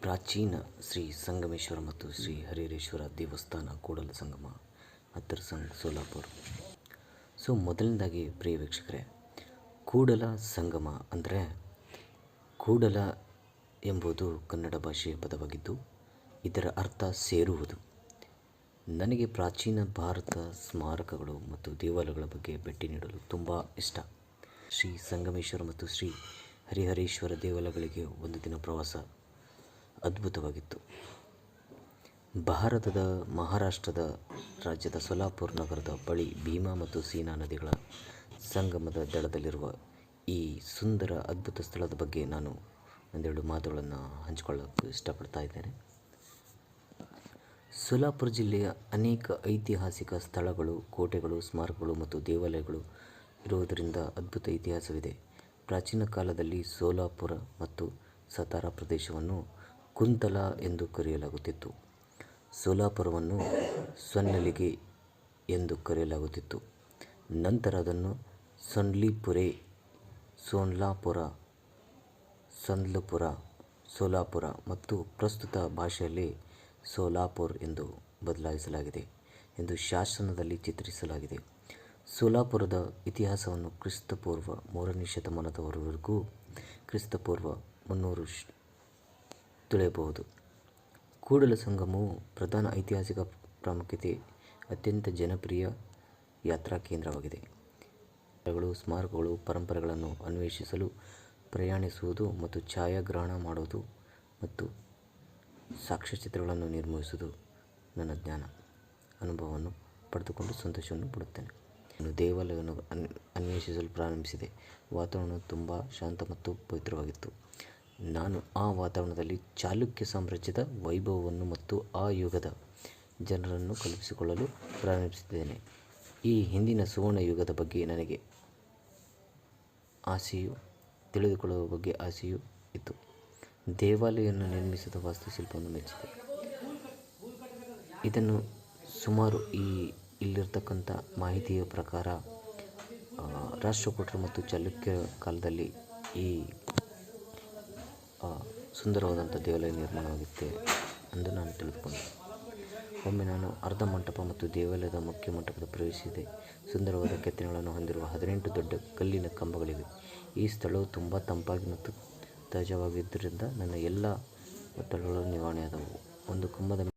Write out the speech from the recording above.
ಪ್ರಾಚೀನ ಶ್ರೀ ಸಂಗಮೇಶ್ವರ ಮತ್ತು ಶ್ರೀ ಹರಿಹರೇಶ್ವರ ದೇವಸ್ಥಾನ ಕೂಡಲ ಸಂಗಮ, ಹತ್ತಿರ ಸಂಗ್ ಸೋಲಾಪುರ್. ಸೊ, ಮೊದಲನೇದಾಗಿ ಪ್ರಿಯ ವೀಕ್ಷಕರೇ, ಕೂಡಲ ಸಂಗಮ ಅಂದರೆ ಕೂಡಲ ಎಂಬುದು ಕನ್ನಡ ಭಾಷೆಯ ಪದವಾಗಿದ್ದು, ಇದರ ಅರ್ಥ ಸೇರುವುದು. ನನಗೆ ಪ್ರಾಚೀನ ಭಾರತ ಸ್ಮಾರಕಗಳು ಮತ್ತು ದೇವಾಲಯಗಳ ಬಗ್ಗೆ ಭೇಟಿ ನೀಡಲು ತುಂಬ ಇಷ್ಟ. ಶ್ರೀ ಸಂಗಮೇಶ್ವರ ಮತ್ತು ಶ್ರೀ ಹರಿಹರೇಶ್ವರ ದೇವಾಲಯಗಳಿಗೆ ಒಂದು ದಿನ ಪ್ರವಾಸ ಅದ್ಭುತವಾಗಿತ್ತು. ಭಾರತದ ಮಹಾರಾಷ್ಟ್ರದ ರಾಜ್ಯದ ಸೊಲಾಪುರ್ ನಗರದ ಬಳಿ ಭೀಮಾ ಮತ್ತು ಸೀನಾ ನದಿಗಳ ಸಂಗಮದ ದಡದಲ್ಲಿರುವ ಈ ಸುಂದರ ಅದ್ಭುತ ಸ್ಥಳದ ಬಗ್ಗೆ ನಾನು ಒಂದೆರಡು ಮಾತುಗಳನ್ನು ಹಂಚಿಕೊಳ್ಳೋಕ್ಕೆ ಇಷ್ಟಪಡ್ತಾ ಇದ್ದೇನೆ. ಸೋಲಾಪುರ ಜಿಲ್ಲೆಯ ಅನೇಕ ಐತಿಹಾಸಿಕ ಸ್ಥಳಗಳು, ಕೋಟೆಗಳು, ಸ್ಮಾರಕಗಳು ಮತ್ತು ದೇವಾಲಯಗಳು ಇರುವುದರಿಂದ ಅದ್ಭುತ ಇತಿಹಾಸವಿದೆ. ಪ್ರಾಚೀನ ಕಾಲದಲ್ಲಿ ಸೋಲಾಪುರ ಮತ್ತು ಸತಾರಾ ಪ್ರದೇಶವನ್ನು ಕುಂತಲ ಎಂದು ಕರೆಯಲಾಗುತ್ತಿತ್ತು. ಸೋಲಾಪುರವನ್ನು ಸೊನ್ನಲಿಗೆ ಎಂದು ಕರೆಯಲಾಗುತ್ತಿತ್ತು. ನಂತರ ಅದನ್ನು ಸೊನ್ಲಿಪುರೆ, ಸೋನ್ಲಾಪುರ ಸಂದ್ಲುಪುರ ಸೋಲಾಪುರ ಮತ್ತು ಪ್ರಸ್ತುತ ಭಾಷೆಯಲ್ಲಿ ಸೋಲಾಪುರ್ ಎಂದು ಬದಲಾಯಿಸಲಾಗಿದೆ ಎಂದು ಶಾಸನದಲ್ಲಿ ಚಿತ್ರಿಸಲಾಗಿದೆ. ಸೋಲಾಪುರದ ಇತಿಹಾಸವನ್ನು ಕ್ರಿಸ್ತಪೂರ್ವ ಮೂರನೇ ಶತಮಾನದವರೆಗೂ ಕ್ರಿಸ್ತಪೂರ್ವ ಮುನ್ನೂರು ತಿಳಿಯಬಹುದು. ಕೂಡಲ ಸಂಗಮವು ಪ್ರಧಾನ ಐತಿಹಾಸಿಕ ಪ್ರಾಮುಖ್ಯತೆ, ಅತ್ಯಂತ ಜನಪ್ರಿಯ ಯಾತ್ರಾ ಕೇಂದ್ರವಾಗಿದೆ. ಗಳು ಸ್ಮಾರಕಗಳು, ಪರಂಪರೆಗಳನ್ನು ಅನ್ವೇಷಿಸಲು ಪ್ರಯಾಣಿಸುವುದು ಮತ್ತು ಛಾಯಾಗ್ರಹಣ ಮಾಡುವುದು ಮತ್ತು ಸಾಕ್ಷ್ಯಚಿತ್ರಗಳನ್ನು ನಿರ್ಮಿಸುವುದು ನನ್ನ ಜ್ಞಾನ. ಅನುಭವವನ್ನು ಪಡೆದುಕೊಂಡು ಸಂತೋಷವನ್ನು ಪಡುತ್ತೇನೆ. ನಾನು ದೇವಾಲಯವನ್ನು ಅನ್, ಅನ್ವೇಷಿಸಲು ಪ್ರಾರಂಭಿಸಿದೆ. ವಾತಾವರಣವು ತುಂಬ ಶಾಂತ ಮತ್ತು ಪವಿತ್ರವಾಗಿತ್ತು. ನಾನು ಆ ವಾತಾವರಣದಲ್ಲಿ ಚಾಲುಕ್ಯ ಸಾಮ್ರಾಜ್ಯದ ವೈಭವವನ್ನು ಮತ್ತು ಆ ಯುಗದ ಜನರನ್ನು ಕಲ್ಪಿಸಿಕೊಳ್ಳಲು ಪ್ರಾರಂಭಿಸಿದ್ದೇನೆ. ಈ ಹಿಂದಿನ ಸುವರ್ಣ ಯುಗದ ಬಗ್ಗೆ ನನಗೆ ಆಸೆಯು, ತಿಳಿದುಕೊಳ್ಳುವ ಬಗ್ಗೆ ಆಸೆಯೂ ಇತ್ತು. ದೇವಾಲಯವನ್ನು ನಿರ್ಮಿಸಿದ ವಾಸ್ತುಶಿಲ್ಪವನ್ನು ಮೆಚ್ಚಿದೆ. ಇದನ್ನು ಸುಮಾರು ಈ ಇಲ್ಲಿರ್ತಕ್ಕಂಥ ಮಾಹಿತಿಯ ಪ್ರಕಾರ ರಾಷ್ಟ್ರಕೂಟರು ಮತ್ತು ಚಾಲುಕ್ಯ ಕಾಲದಲ್ಲಿ ಈ ಸುಂದರವಾದಂಥ ದೇವಾಲಯ ನಿರ್ಮಾಣವಾಗಿತ್ತೆ ಎಂದು ನಾನು ತಿಳಿದುಕೊಂಡೆ. ಒಮ್ಮೆ ನಾನು ಅರ್ಧ ಮಂಟಪ ಮತ್ತು ದೇವಾಲಯದ ಮುಖ್ಯ ಮಂಟಪದ ಪ್ರವೇಶಿಸಿದೆ. ಸುಂದರವಾದ ಕೆತ್ತನೆಗಳನ್ನು ಹೊಂದಿರುವ ಹದಿನೆಂಟು ದೊಡ್ಡ ಕಲ್ಲಿನ ಕಂಬಗಳಿವೆ. ಈ ಸ್ಥಳವು ತುಂಬ ತಂಪಾಗಿ ಮತ್ತು ತಾಜಾವಾಗಿದ್ದರಿಂದ ನನ್ನ ಎಲ್ಲ ಒತ್ತಡಗಳು ನಿವಾರಣೆಯಾದವು. ಒಂದು ಕಂಬದ